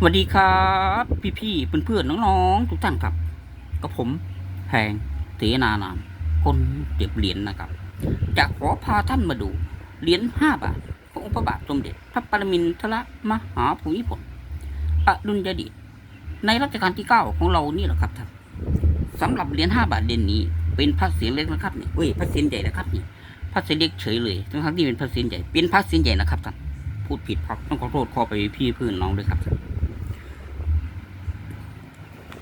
สวัสดีครับ พี่พี่เพื่อนเพื่อนน้องๆทุกท่านครับกับผมแพงเสนานามคนเก็บเหรียญนะครับจะขอพาท่านมาดูเหรียญห้าบาทขององค์พระบาทสมเด็จพระปรมินทรมหาภูมิพลอดุลยเดชในรัชกาลที่เก้าของเรานี่แหละครับท่านสำหรับเหรียญห้าบาทเด่นนี้ เป็นพระเศียรเล็กนะครับนี่เว้ยพระเศียรใหญ่นะครับนี่พระเศียรเล็กเฉยเลยทั้งๆที่เป็นพระเศียรใหญ่เป็นพระเศียรใหญ่นะครับท่านพูดผิดครับต้องขอโทษขอไปพี่เพื่อนน้องด้วยครับท่าน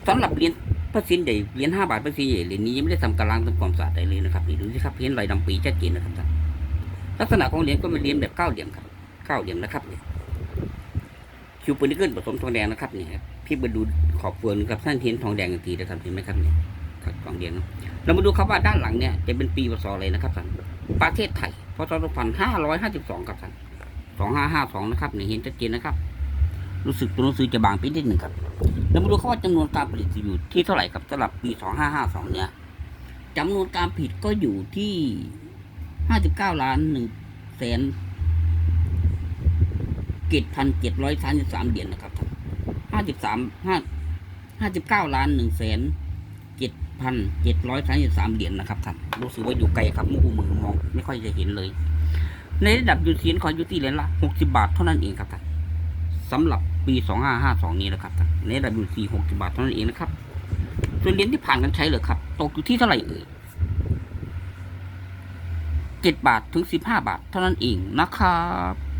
สำหรับเหรียญพระสินใหญ่เหรียญห้าบาทพระสินใหญ่เหรียญนี้ยังไม่ได้ทำการล้างทำความสะอาดใดเลยนะครับนี่ดูสิครับเห็นลายดำปีชัดเจนนะครับท่านลักษณะของเหรียญก็เป็นเหรียญแบบเก้าเหลี่ยมครับเก้าเหลี่ยมนะครับเนี่ยคิวปืนนิกเกิลผสมทองแดงนะครับเนี่ยพี่มาดูขอบเฟืองนะครับท่านเห็นทองแดงอีกทีนะครับเห็นไหมครับเนี่ยครับทองแดงเนะเรามาดูครับว่าด้านหลังเนี่ยจะเป็นปีพศอะไรนะครับท่านประเทศไทยพศ2552 ครับท่าน2552 นะครับเนี่ยเห็นชัดเจนนะครับ รู้สึกตัวหนังสือจะบางไปนิดหนึ่งครับเรามาดูเขาว่าจำนวนการผลิตอยู่ที่เท่าไหร่ครับสำหรับปี2552เนี่ยจำนวนการผลิตก็อยู่ที่ 59ล้าน1แสน7,733เหรียญนะครับท่าน53 5 59ล้าน1แสน7,733เหรียญนะครับท่านรู้สึกว่าอยู่ไกลครับมือมือมองไม่ค่อยจะเห็นเลย ในระดับยูเซียนขออยู่ที่เหรียญละ60บาทเท่านั้นเองครับท่านสำหรับ ปี 2552 นี้นะครับในระดับอยู่ที่60 บาทเท่านั้นเองนะครับ ส่วนเหรียญที่ผ่านกันใช้เลยครับ ตกอยู่ที่เท่าไหร่เอ่ย7บาทถึง 15 บาทเท่านั้นเองนะครับ